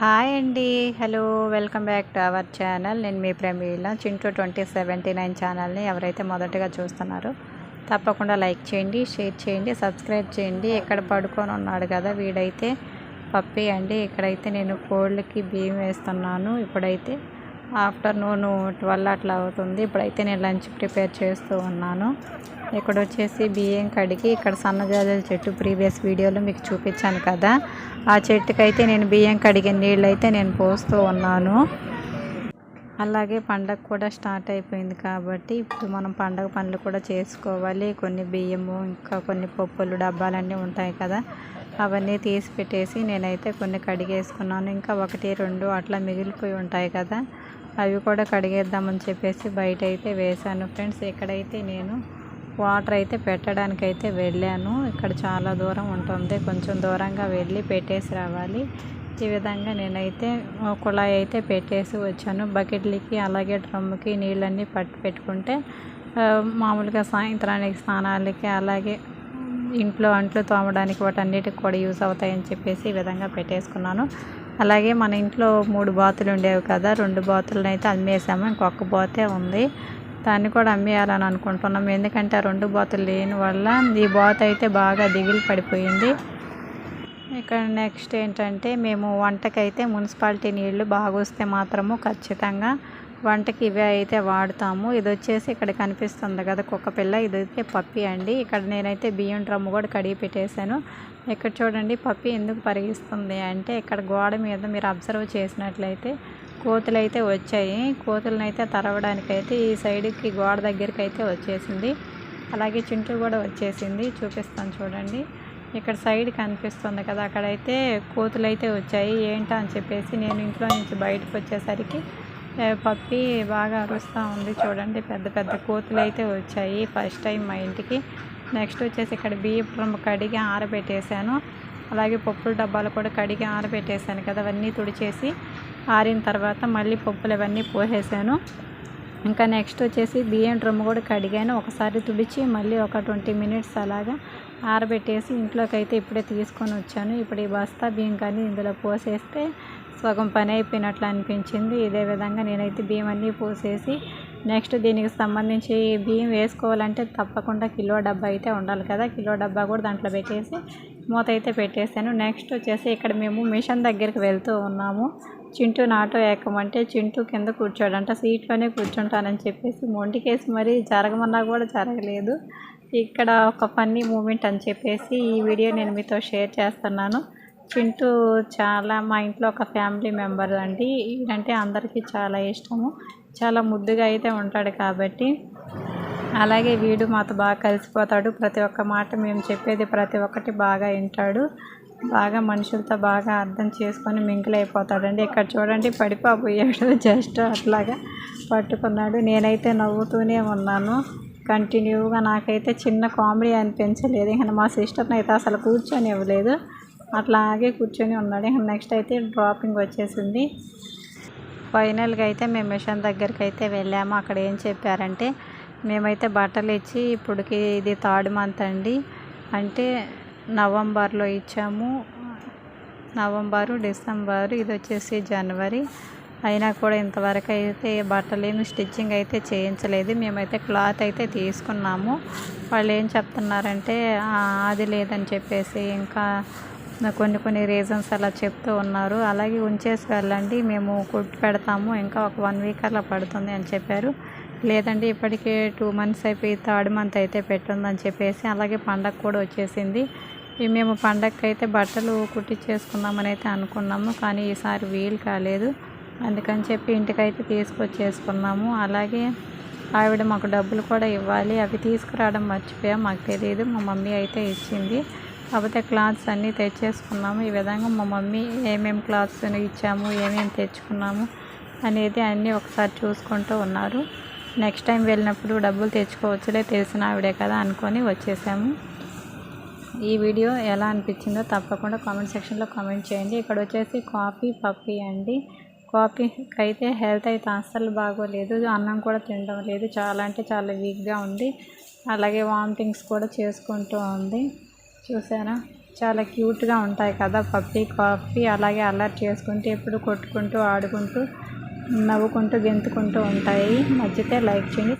Hi అండి. Hello welcome back to our channel. నేను మీ Pramila Chintu twenty seventy nine ఛానల్ని ఎవరైతే మొదటగా చూస్తున్నారో తప్పకుండా లైక్ చేయండి షేర్ చేయండి సబ్స్క్రైబ్ చేయండి. ఇక్కడ పడుకొని ఉన్నాడు కదా వీడైతే? పప్పి అండి. ఇక్కడైతే నేను కోళ్ళకి బియ్యం వేస్తున్నాను. ఇప్పుడైతే ఆఫ్టర్నూన్ ట్వెల్వ్ అట్లా అవుతుంది. ఇప్పుడైతే నేను లంచ్ ప్రిపేర్ చేస్తూ ఉన్నాను. ఇక్కడ వచ్చేసి బియ్యం కడిగి ఇక్కడ సన్నజాజుల చెట్టు ప్రీవియస్ వీడియోలో మీకు చూపించాను కదా. ఆ చెట్టుకైతే నేను బియ్యం కడిగిన నీళ్ళు అయితే నేను పోస్తూ ఉన్నాను. అలాగే పండగ కూడా స్టార్ట్ అయిపోయింది కాబట్టి ఇప్పుడు మనం పండగ పనులు కూడా చేసుకోవాలి. కొన్ని బియ్యము ఇంకా కొన్ని పప్పులు డబ్బాలన్నీ ఉంటాయి కదా. అవన్నీ తీసి పెట్టేసి నేనైతే కొన్ని కడిగేసుకున్నాను. ఇంకా ఒకటి రెండు అట్లా మిగిలిపోయి ఉంటాయి కదా అవి కూడా కడిగేద్దామని చెప్పేసి బయట అయితే వేశాను. ఫ్రెండ్స్ ఇక్కడైతే నేను వాటర్ అయితే పెట్టడానికి అయితే వెళ్ళాను. ఇక్కడ చాలా దూరం ఉంటుంది కొంచెం దూరంగా వెళ్ళి పెట్టేసి రావాలి. ఈ విధంగా నేనైతే కుళాయి అయితే పెట్టేసి వచ్చాను. బకెట్లకి అలాగే డ్రమ్ముకి నీళ్ళన్నీ పట్టి పెట్టుకుంటే మామూలుగా సాయంత్రానికి స్నానాలకి అలాగే ఇంట్లో అంట్లు తోమడానికి వాటన్నిటికి కూడా యూస్ అవుతాయని చెప్పేసి ఈ విధంగా పెట్టేసుకున్నాను. అలాగే మన ఇంట్లో మూడు బాతులు ఉండేవి కదా రెండు బాతులను అయితే అమ్మేసాము ఇంకొక బాతే ఉంది. దాన్ని కూడా అమ్మేయాలని అనుకుంటున్నాం. ఎందుకంటే ఆ రెండు బాతులు లేని వల్ల ఈ బాత్ అయితే బాగా దిగులు పడిపోయింది. ఇక్కడ నెక్స్ట్ ఏంటంటే మేము వంటకైతే మున్సిపాలిటీ నీళ్ళు బాగా వస్తే మాత్రము ఖచ్చితంగా వంటకి ఇవే అయితే వాడతాము. ఇది వచ్చేసి ఇక్కడ కనిపిస్తుంది కదా కుక్క పిల్ల. ఇదైతే పప్పి అండి. ఇక్కడ నేనైతే బియ్యం డ్రమ్ము కూడా కడిగి పెట్టేశాను. ఇక్కడ చూడండి పప్పి ఎందుకు పరిగిస్తుంది అంటే ఇక్కడ గోడ మీద మీరు అబ్జర్వ్ చేసినట్లయితే కోతులు అయితే వచ్చాయి. కోతులను అయితే తరవడానికైతే ఈ సైడ్కి గోడ దగ్గరికి అయితే వచ్చేసింది. అలాగే చింటూ కూడా వచ్చేసింది. చూపిస్తాను చూడండి. ఇక్కడ సైడ్ కనిపిస్తుంది కదా అక్కడైతే కోతులు అయితే వచ్చాయి. ఏంటా అని చెప్పేసి నేను ఇంట్లో నుంచి బయటకు వచ్చేసరికి పప్పి బాగా అరుస్తూ ఉంది చూడండి. పెద్ద పెద్ద కోతులు అయితే వచ్చాయి ఫస్ట్ టైం మా ఇంటికి. నెక్స్ట్ వచ్చేసి ఇక్కడ బియ్యం కడిగి ఆరబెట్టేశాను. అలాగే పప్పుల డబ్బాలు కూడా కడిగి ఆరబెట్టేశాను కదా. అవన్నీ తుడిచేసి ఆరిన తర్వాత మళ్ళీ పప్పులు అవన్నీ పోసేసాను ఇంకా నెక్స్ట్ వచ్చేసి బియ్యం డ్రమ్ కూడా కడిగాను. ఒకసారి తుడిచి మళ్ళీ ఒక ట్వంటీ మినిట్స్ అలాగా ఆరబెట్టేసి ఇంట్లోకి అయితే ఇప్పుడే తీసుకొని వచ్చాను. ఇప్పుడు ఈ బస్తా బియ్యం కానీ ఇందులో పోసేస్తే సగం పని అయిపోయినట్లు అనిపించింది. ఇదే విధంగా నేనైతే బియ్యం అన్నీ పోసేసి నెక్స్ట్ దీనికి సంబంధించి బియ్యం వేసుకోవాలంటే తప్పకుండా కిలో డబ్బా అయితే ఉండాలి కదా. కిలో డబ్బా కూడా దాంట్లో పెట్టేసి మూత అయితే పెట్టేశాను. నెక్స్ట్ వచ్చేసి ఇక్కడ మేము మిషన్ దగ్గరికి వెళ్తూ ఉన్నాము. చింటూ నాటో ఎక్కమంటే చింటూ కింద కూర్చోడంట. సీట్లోనే కూర్చుంటానని చెప్పేసి మొంటికేసి మరీ జరగమన్నా కూడా జరగలేదు. ఇక్కడ ఒక ఫన్నీ మూమెంట్ అని చెప్పేసి ఈ వీడియో నేను మీతో షేర్ చేస్తున్నాను. చింటూ చాలా మా ఇంట్లో ఒక ఫ్యామిలీ మెంబర్ అండి. అంటే అందరికీ చాలా ఇష్టము. చాలా ముద్దుగా అయితే ఉంటాడు కాబట్టి అలాగే వీడు మాతో బాగా కలిసిపోతాడు. ప్రతి ఒక్క మాట మేము చెప్పేది ప్రతి ఒక్కటి బాగా వింటాడు. బాగా మనుషులతో బాగా అర్థం చేసుకొని మింగిల్ అయిపోతాడండి. ఇక్కడ చూడండి పడిపోయాడు జస్ట్ అట్లాగా పట్టుకున్నాడు. నేనైతే నవ్వుతూనే ఉన్నాను. కంటిన్యూగా నాకైతే చిన్న కామెడీ అనిపించలేదు. ఇంకా మా సిస్టర్ని అయితే అసలు కూర్చొని ఇవ్వలేదు అట్లాగే కూర్చొని ఉన్నాడు. నెక్స్ట్ అయితే డ్రాపింగ్ వచ్చేసింది. ఫైనల్గా అయితే మేము మిషన్ దగ్గరికి అయితే వెళ్ళాము. అక్కడ ఏం చెప్పారంటే మేమైతే బట్టలు ఇచ్చి ఇప్పటికి ఇది థర్డ్ మంత్ అండి. అంటే నవంబర్లో ఇచ్చాము. నవంబరు డిసెంబరు ఇది వచ్చేసి జనవరి. అయినా కూడా ఇంతవరకు అయితే బట్టలేమి స్టిచ్చింగ్ అయితే చేయించలేదు. మేమైతే క్లాత్ అయితే తీసుకున్నాము. వాళ్ళు ఏం చెప్తున్నారంటే అది లేదని చెప్పేసి ఇంకా కొన్ని కొన్ని రీజన్స్ అలా చెప్తూ ఉన్నారు. అలాగే ఉంచేసి వెళ్ళండి. మేము కుట్టి పెడతాము. ఇంకా ఒక వన్ వీక్ అలా పడుతుంది అని చెప్పారు. లేదండి ఇప్పటికే టూ మంత్స్ అయిపోయి థర్డ్ మంత్ అయితే పెట్టుందని చెప్పేసి అలాగే పండగ కూడా వచ్చేసింది. మేము పండగకి అయితే బట్టలు కుట్టించేసుకుందామని అయితే అనుకున్నాము. కానీ ఈసారి వీలు కాలేదు. అందుకని చెప్పి ఇంటికైతే తీసుకొచ్చేసుకున్నాము. అలాగే ఆవిడ మాకు డబ్బులు కూడా ఇవ్వాలి. అవి తీసుకురావడం మర్చిపోయాం. మాకు తెలియదు మా మమ్మీ అయితే ఇచ్చింది. కాకపోతే క్లాత్స్ అన్నీ తెచ్చేసుకున్నాము. ఈ విధంగా మా మమ్మీ ఏమేమి క్లాత్స్ ఇచ్చాము ఏమేమి తెచ్చుకున్నాము అనేది అన్నీ ఒకసారి చూసుకుంటూ ఉన్నారు. నెక్స్ట్ టైం వెళ్ళినప్పుడు డబ్బులు తెచ్చుకోవచ్చులే తెలిసిన ఆవిడే కదా అనుకొని వచ్చేసాము. ఈ వీడియో ఎలా అనిపించిందో తప్పకుండా కామెంట్ సెక్షన్లో కామెంట్ చేయండి. ఇక్కడ వచ్చేసి కాఫీ పప్పి అండి. కాఫీకి అయితే హెల్త్ అయితే అస్సలు బాగోలేదు. అన్నం కూడా తినడం లేదు. చాలా అంటే చాలా వీక్గా ఉంది. అలాగే వామిటింగ్స్ కూడా చేసుకుంటూ ఉంది. చూసారా? చాలా క్యూట్గా ఉంటాయి కదా పప్పీ కాఫీ. అలాగే అల్లరి చేసుకుంటూ ఎప్పుడు కొట్టుకుంటూ ఆడుకుంటూ నవ్వుకుంటూ గెంతుకుంటూ ఉంటాయి. నచ్చితే లైక్ చేయండి.